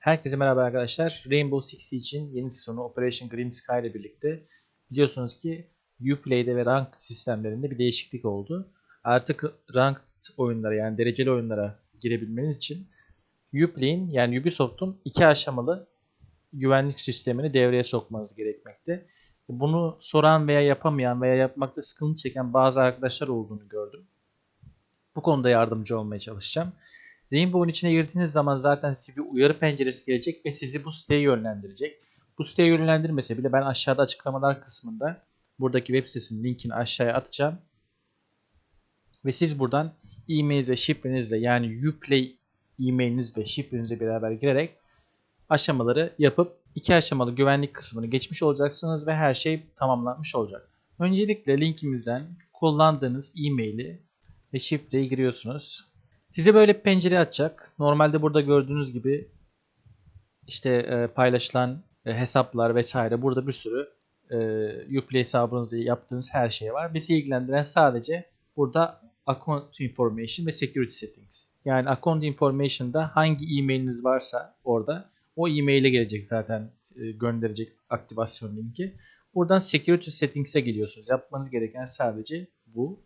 Herkese merhaba arkadaşlar. Rainbow Six için yeni sezonu Operation Green Sky ile birlikte biliyorsunuz ki Uplay'de ve Ranked sistemlerinde bir değişiklik oldu. Artık Ranked oyunlara yani dereceli oyunlara girebilmeniz için Uplay'in yani Ubisoft'un iki aşamalı güvenlik sistemini devreye sokmanız gerekmekte. Bunu soran veya yapamayan veya yapmakta sıkıntı çeken bazı arkadaşlar olduğunu gördüm. Bu konuda yardımcı olmaya çalışacağım. Rainbow'un içine girdiğiniz zaman zaten size bir uyarı penceresi gelecek ve sizi bu siteye yönlendirecek. Bu siteye yönlendirmese bile ben aşağıda açıklamalar kısmında buradaki web sitesinin linkini aşağıya atacağım. Ve siz buradan e-mail ve şifrenizle yani Uplay e-mailiniz ve şifrenizle beraber girerek aşamaları yapıp iki aşamalı güvenlik kısmını geçmiş olacaksınız ve her şey tamamlanmış olacak. Öncelikle linkimizden kullandığınız e-maili ve şifreyi giriyorsunuz. Size böyle bir pencere açacak. Normalde burada gördüğünüz gibi işte e, paylaşılan e, hesaplar vesaire burada bir sürü e, Uplay hesabınızda yaptığınız her şey var. Bizi ilgilendiren sadece burada account information ve security settings. Yani account information'da hangi e-mailiniz varsa orada o e-maile gelecek zaten gönderecek aktivasyon linki. Buradan security settings'e geliyorsunuz. Yapmanız gereken sadece bu.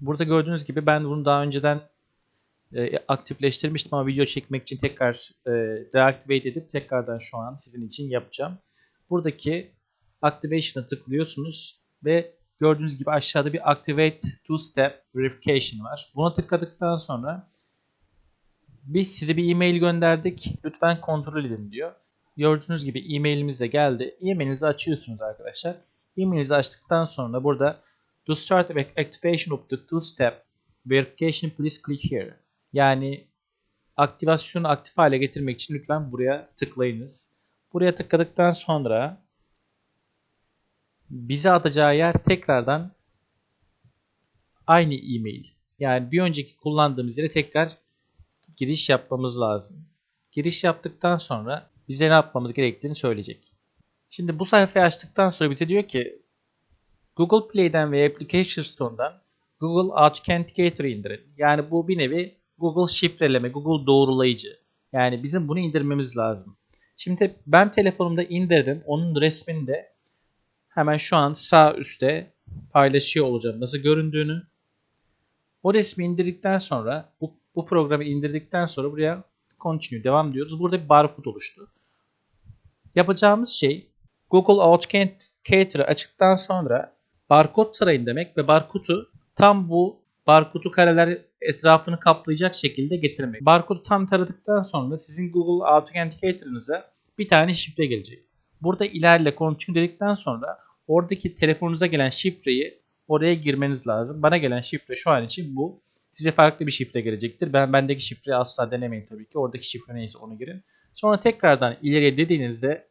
Burada gördüğünüz gibi ben bunu daha önceden e, aktifleştirmiştim ama video çekmek için tekrar e, deactivate edip tekrardan şu an sizin için yapacağım. Buradaki activation'a tıklıyorsunuz ve gördüğünüz gibi aşağıda bir activate two step verification var. Buna tıkladıktan sonra biz size bir e-mail gönderdik. Lütfen kontrol edin diyor. Gördüğünüz gibi e-mailimiz de geldi. E-mailinizi açıyorsunuz arkadaşlar. E-mailinizi açtıktan sonra burada to start activation of the two step verification please click here. Yani aktivasyonu aktif hale getirmek için lütfen buraya tıklayınız. Buraya tıkladıktan sonra bize atacağı yer tekrardan aynı e-mail. Yani bir önceki kullandığımız yere tekrar giriş yapmamız lazım. Giriş yaptıktan sonra bize ne yapmamız gerektiğini söyleyecek. Şimdi bu sayfayı açtıktan sonra bize diyor ki Google Play'den ve Application Store'dan Google Authenticator indirin. Yani bu bir nevi Google şifreleme, Google doğrulayıcı. Yani bizim bunu indirmemiz lazım. Şimdi ben telefonumda indirdim. Onun resmini de hemen şu an sağ üstte paylaşıyor olacağım nasıl göründüğünü. O resmi indirdikten sonra bu, bu programı indirdikten sonra buraya continue devam diyoruz. Burada bir barkod oluştu. Yapacağımız şey Google Authenticator'ı açtıktan sonra barkod tarayın demek ve barkodu tam bu barkodu kareler etrafını kaplayacak şekilde getirmek. Barkodu tam taradıktan sonra sizin Google Authenticator'ınıza bir tane şifre gelecek. Burada ilerle continue dedikten sonra oradaki telefonunuza gelen şifreyi oraya girmeniz lazım. Bana gelen şifre şu an için bu. Size farklı bir şifre gelecektir. Ben bendeki şifreyi asla denemeyin tabii ki. Oradaki şifre neyse onu girin. Sonra tekrardan ileriye dediğinizde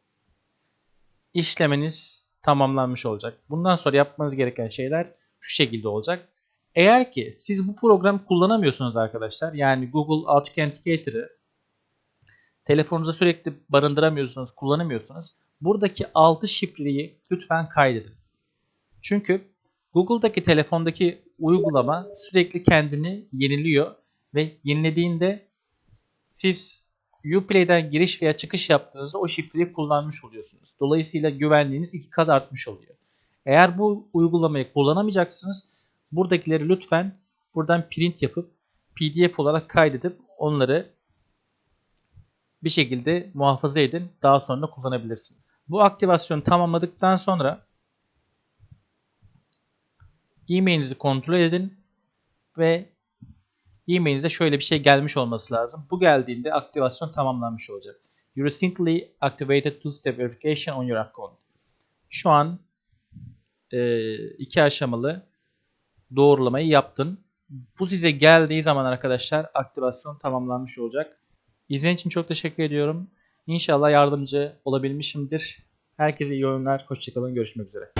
işlemeniz tamamlanmış olacak. Bundan sonra yapmanız gereken şeyler şu şekilde olacak. Eğer ki siz bu programı kullanamıyorsunuz arkadaşlar yani Google Authenticator'ı telefonunuza sürekli barındıramıyorsunuz, kullanamıyorsunuz. Buradaki 6 şifreyi lütfen kaydedin. Çünkü Google'daki telefondaki uygulama sürekli kendini yeniliyor ve yenilediğinde siz Uplay'den giriş veya çıkış yaptığınızda o şifreyi kullanmış oluyorsunuz. Dolayısıyla güvenliğiniz iki kat artmış oluyor. Eğer bu uygulamayı kullanamayacaksınız buradakileri lütfen buradan print yapıp pdf olarak kaydedip onları bir şekilde muhafaza edin. Daha sonra kullanabilirsin. Bu aktivasyonu tamamladıktan sonra e-mailinizi kontrol edin ve e-mailinize şöyle bir şey gelmiş olması lazım. Bu geldiğinde aktivasyon tamamlanmış olacak. You recently activated two-step verification on your account. Şu an e, iki aşamalı doğrulamayı yaptın. Bu size geldiği zaman arkadaşlar aktivasyon tamamlanmış olacak. İzlediğiniz için çok teşekkür ediyorum. İnşallah yardımcı olabilmişimdir. Herkese iyi oyunlar. Hoşçakalın. Görüşmek üzere.